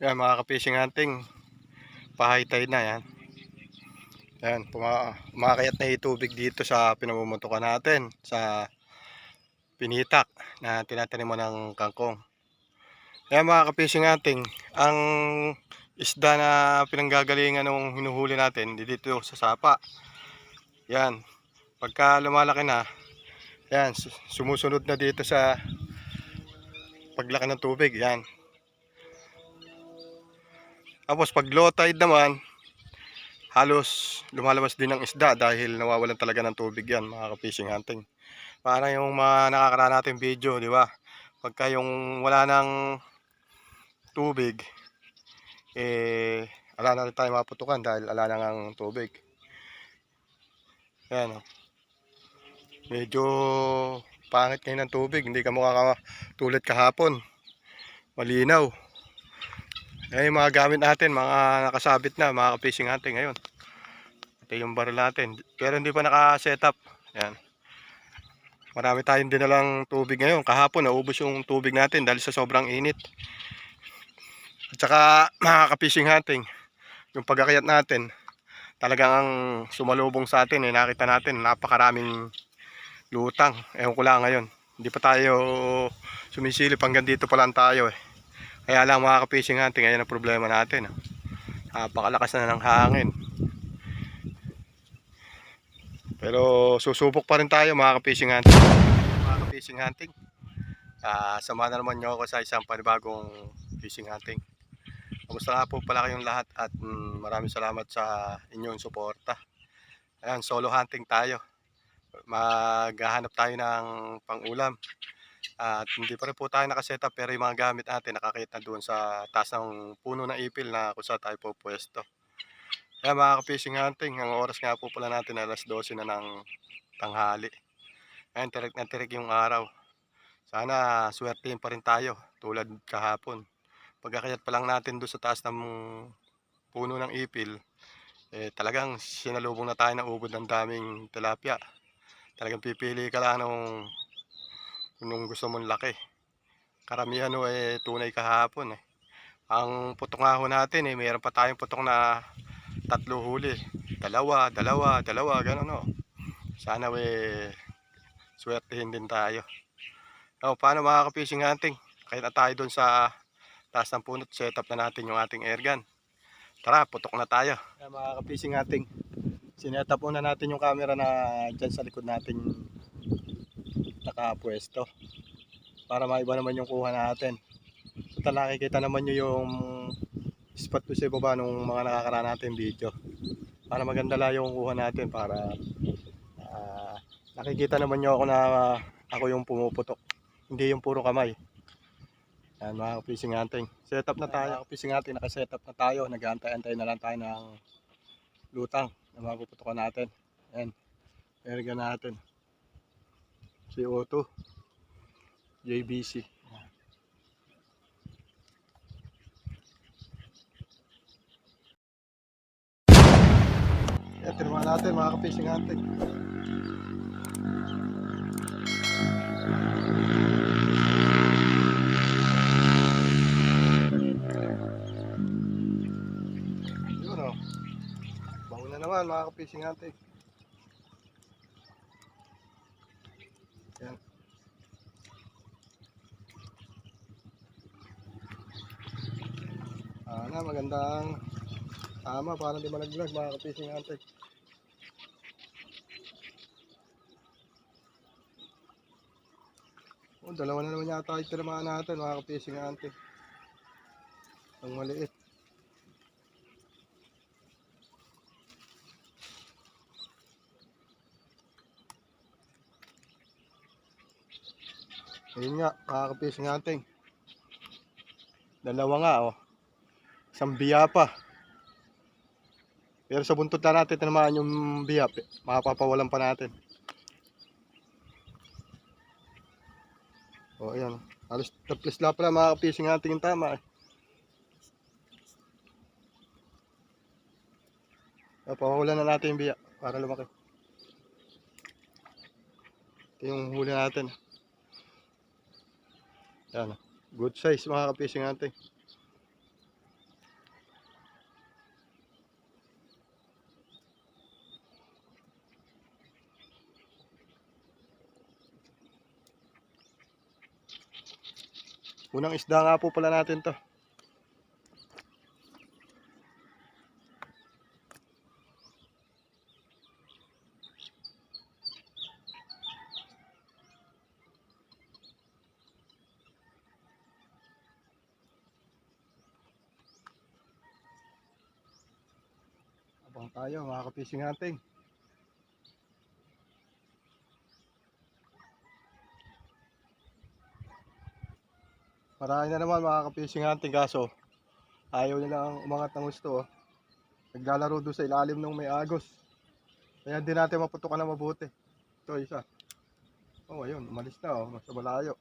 Yan mga ka-fishing hunting. Pahay-tay na yan. Yan, puma umakayat na yung tubig dito sa pinamumutukan natin sa pinitak na tinataniman ng kangkong. Yan mga ka-fishing hunting, ang isda na pinanggagalingan nung hinuhuli natin dito sa sapa. Yan, pagka lumalaki na, yan, su- sumusunod na dito sa paglaki ng tubig. Yan. Tapos pag low tide naman, halos lumalabas din ng isda dahil nawawalan talaga ng tubig yan mga ka-fishing hunting. Parang yung mga nakakaraan natin video, di ba? Pagka yung wala ng tubig, eh, ala na rin tayo maputukan dahil ala na ng tubig. Yan o. Medyo pangit ngayon ng tubig, hindi ka mukha tulad kahapon. Malinaw. Yan yung mga gamit natin, mga nakasabit na, mga fishing natin ngayon. Ito yung baril natin. Pero hindi pa naka-setup. Yan. Marami tayong dinalang tubig ngayon. Kahapon, naubos yung tubig natin dahil sa sobrang init. At saka, mga ka-fishing hunting, yung pagkakayat natin, talagang ang sumalubong sa atin, eh, nakita natin, napakaraming lutang. Ewan ko lang ngayon. Hindi pa tayo sumisilip hanggang dito pa lang tayo eh. Kaya lang mga ka-fishing hunting, ayan ang problema natin. ah. Napakalakas na ng hangin. Pero susubok pa rin tayo mga ka-fishing hunting. Mga ka-fishing hunting. Ah, samahan na naman nyo ako sa isang panibagong fishing hunting. Kamusta nga po pala kayong lahat at mm, maraming salamat sa inyong suporta. Ayan, solo hunting tayo. Maghahanap tayo ng pang-ulam. At hindi pa rin po tayo nakasetup pero yung mga gamit natin nakakita doon sa taas ng puno ng ipil na kung saan tayo po pwesto. Kaya mga ka-fishing hunting, ang oras nga po pala natin alas 12 na ng tanghali. Ayan, tirik na tirik yung araw. Sana swertein pa rin tayo tulad kahapon. Pagkakayat pa lang natin doon sa taas ng puno ng ipil, eh, talagang sinalubong na tayo ng ubod ng daming tilapia. Talagang pipili ka lang nung nung gusto mong laki. Karamihan ho eh tunay kahapon eh. Ang putok nga ho natin eh, mayroon pa tayong putok na tatlo huli. Dalawa, dalawa, dalawa, gano'n no. Sana eh swertehin din tayo. Oh, paano mga ka-fishing hunting? Kaya na tayo doon sa taas ng punot, set up na natin yung ating airgun. Tara, putok na tayo. Mga ka-fishing hunting, sinetap muna natin yung camera na dyan sa likod natin nakapwesto para maiba naman yung kuha natin. So tala nakikita naman nyo yung spot ko sa baba nung mga nakakaraan natin video. Para maganda lang yung kuha natin para ah, nakikita naman nyo ako na ako yung pumuputok. Hindi yung puro kamay. Yan mga fishing hunting. Set up na tayo. Fishing hunting naka-set up na tayo. Nag-antay-antay na lang tayo ng lutang na mapuputokan natin. Yan. Erga natin. CO2 JBC Yan, tinama natin mga ka-fishing natin. Yun o. Bango na naman mga ka-fishing. Yan. Sana magandang tama para di malaglag mga ka-fishing natin. Oh, dalawa na naman yata yung tinamaan natin mga ka-fishing natin. Ang maliit. Ayun nga, mga ka-fishing natin. Dalawa nga oh. Isang biya pa. Pero sa buntot na natin tinamaan yung biya, mapapawalan pa natin. O, ayan. Halos tapos lang pala mga ka-fishing natin yung tama eh. O, pawawalan na natin yung biya para lumaki. Ito yung huli natin. Yan. Good size mga ka-fishing natin. Unang isda nga po pala natin to. Abang tayo mga kapising hunting. Marami na naman mga kapising hunting kaso ayaw nilang umangat ng gusto. Oh. Naglalaro doon sa ilalim ng may agos. Kaya hindi natin maputukan na mabuti. Ito isa. Oh, ayun, umalis na oh, nasa malayo.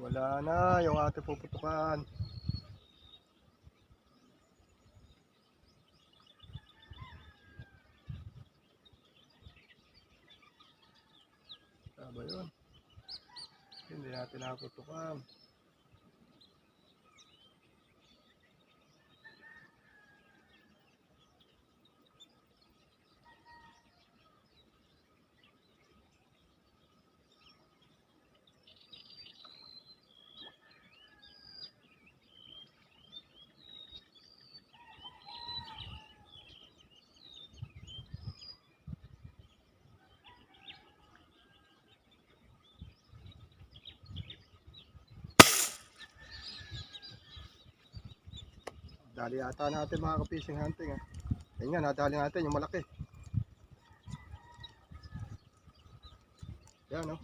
Wala na yung ating puputukan. Tama yun. Hindi natin naputukan. Dali ata natin mga ka-fishing hunting. Eh. Yan nga, nadali natin yung malaki. Yan oh.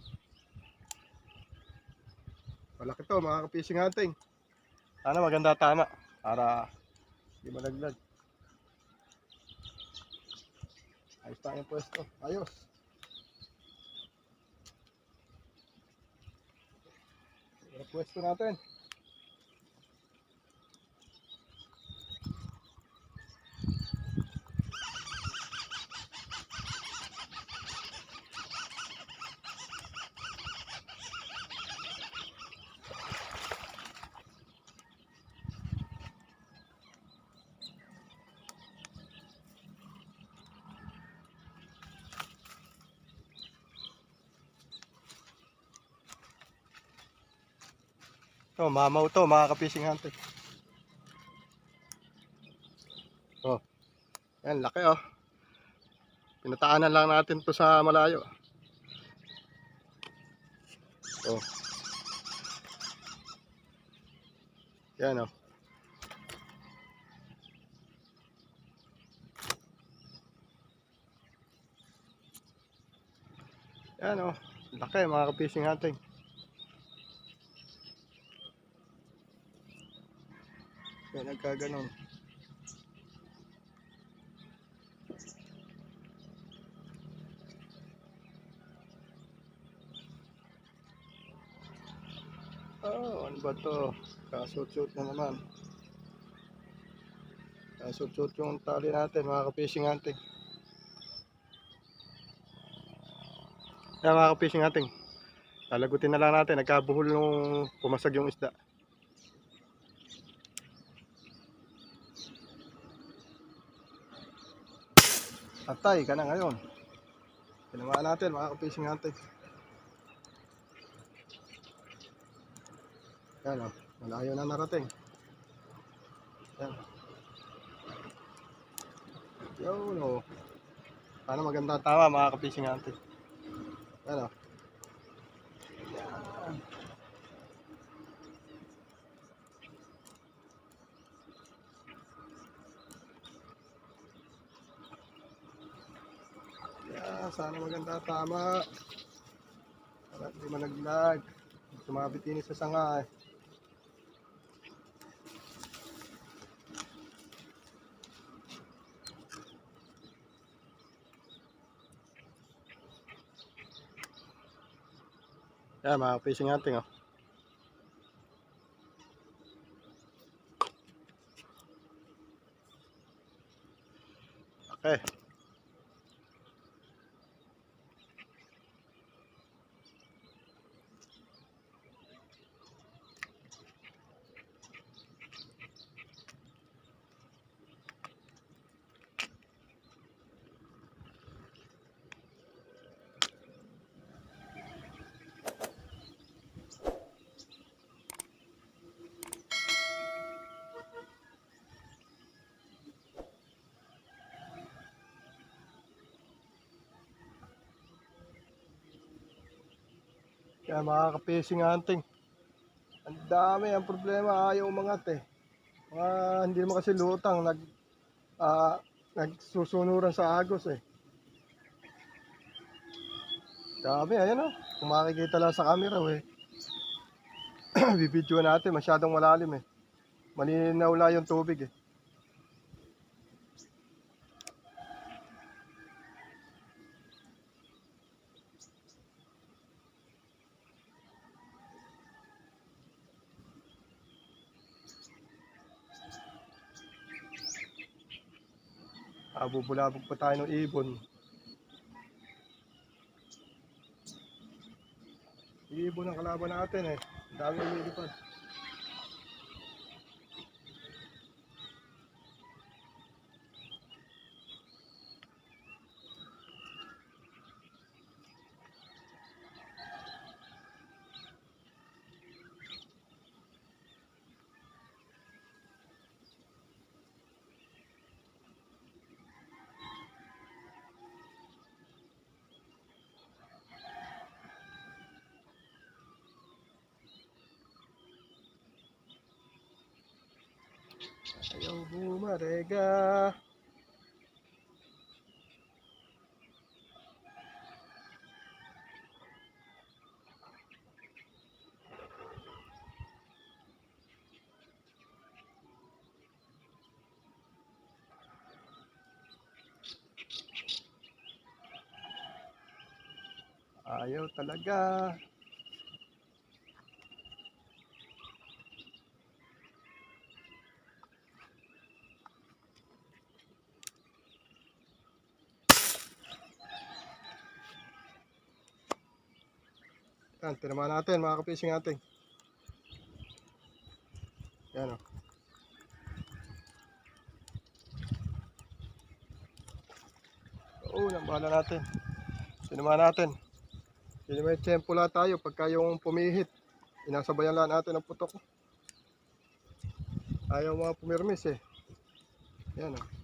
Malaki to mga ka-fishing hunting. Sana maganda tama para hindi malaglag. Ayos tayong pwesto. Ayos. Pwesto natin. To, mamaw to, mga ka-fishing hunter. Oh. Yan, laki oh. Pinataanan lang natin to sa malayo. Oh. Yan oh. Yan oh. Laki mga ka-fishing hunting. Kaya nagkaganon. Oh, ano ba to? Kasut-sut na naman. Kasut-sut yung tali natin, mga ka-fishing hunting. Kaya mga ka-fishing hunting, lalagutin na lang natin. Nagkabuhol nung pumasag yung isda. Atay ka na ngayon. Tinamaan natin mga ka-fishing natin. Yan o, malayo na narating. Yan. Yun o. Sana maganda tama mga ka-fishing natin. Yan o. Yan. Yeah, sana maganda tama. Para hindi malaglag. Sumabit ini sa sanga eh. Yan, mga fishing natin oh. Kaya makaka-fishing hunting. Ang dami ang problema, ayaw umangat eh. Mga hindi naman kasi lutang, nag, ah, nagsusunuran sa agos eh. Dami, ayan o. Kung makikita lang sa camera eh. Bibidyo natin, masyadong malalim eh. Malinaw lang yung tubig eh. Ah, bubulabog pa tayo ng ibon. Ibon ang kalaban natin eh. Dami umilipad. Ayaw bumarega. Ayaw talaga. Yan, tinamaan natin mga kapising natin. Yan o. Oo, nabala natin. Tinamaan natin. Hindi may tiyempo tayo pagka yung pumihit. Inasabayan lang natin ang putok. Ayaw mga pumirmis eh. Yan o. Ayun,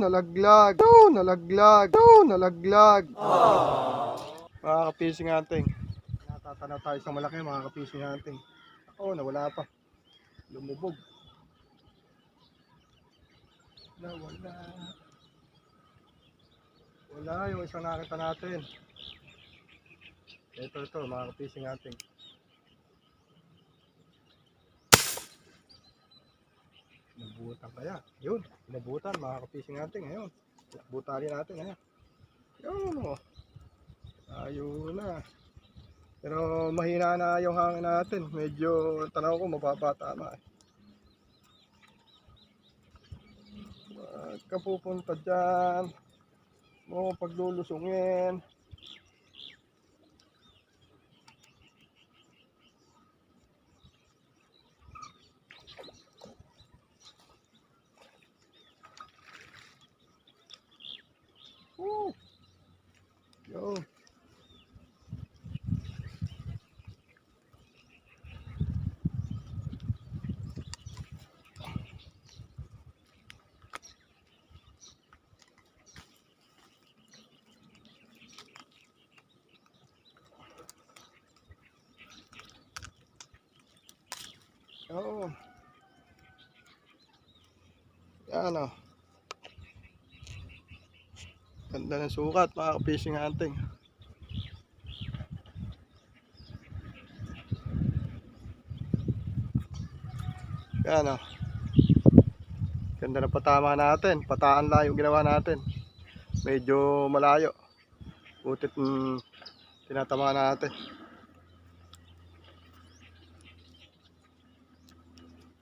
nalaglag. Ayun, nalaglag. Ayun, nalaglag. Mga kapising hunting. Natatanaw tayo sa malaki mga kapising hunting. Oo, nawala pa. Lumubog. Nawala. Wala yung isang nakita natin. Ito, ito, mga kapising hunting. Nabutan kaya. Yun, nabutan mga kapising natin ngayon. Butalin natin ngayon. Yun o. Ayun na. Pero mahina na yung hangin natin. Medyo tanaw ko mababa tama eh. Huwag ka pupunta dyan. Mo paglulusungin. Yo. Oo. Yan o. Ganda ng sukat, mga fishing hunting. Yan o. Ganda ng patama natin. Pataan yung ginawa natin. Medyo malayo. Butit mm, tinatama natin.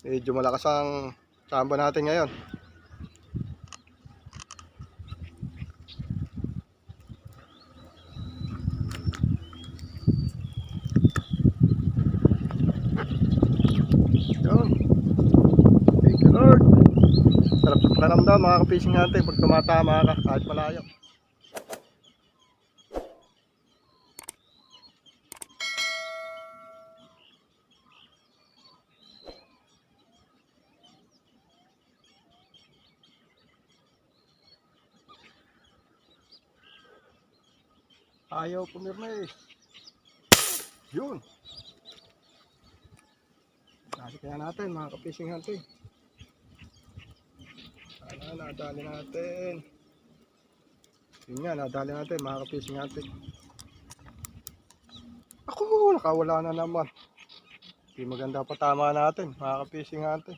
Medyo malakas ang samba natin ngayon. mga ka-fishing hunter pag tumatama ka kahit malayo. Ayaw pumirma eh. Yun. Kasi kaya natin mga ka-fishing hunter. Sana nadali natin. Yun nga, nadali natin mga ka-fishing. Ako, nakawala na naman. Hindi maganda pa tama natin mga ka-fishing hunting.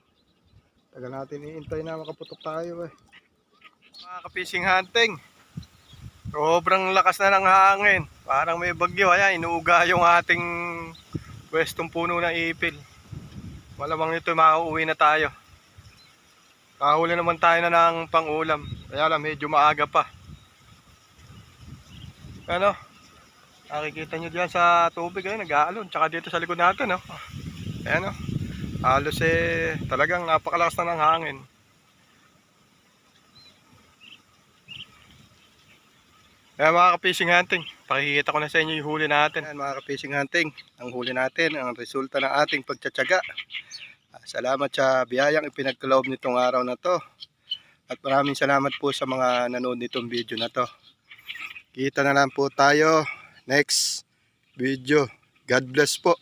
Tagal natin iintay na makaputok tayo eh. Mga ka-fishing hunting. Sobrang lakas na ng hangin. Parang may bagyo. Ayan, inuuga yung ating pwestong puno ng ipil. Malamang nito makauwi na tayo. Kahuli naman tayo na ng pangulam. Kaya lang, medyo maaga pa. Ano? Nakikita nyo diyan sa tubig ay nag-aalon. Tsaka dito sa likod natin, no? Ayan, no? Halos eh, talagang napakalakas na ng hangin. Kaya mga ka-fishing hunting, pakikita ko na sa inyo yung huli natin. Ayan mga ka-fishing hunting, ang huli natin, ang resulta ng ating pagtsatsaga. Salamat sa biyayang ipinagkaloob nitong araw na to. At maraming salamat po sa mga nanood nitong video na to. Kita na lang po tayo next video. God bless po.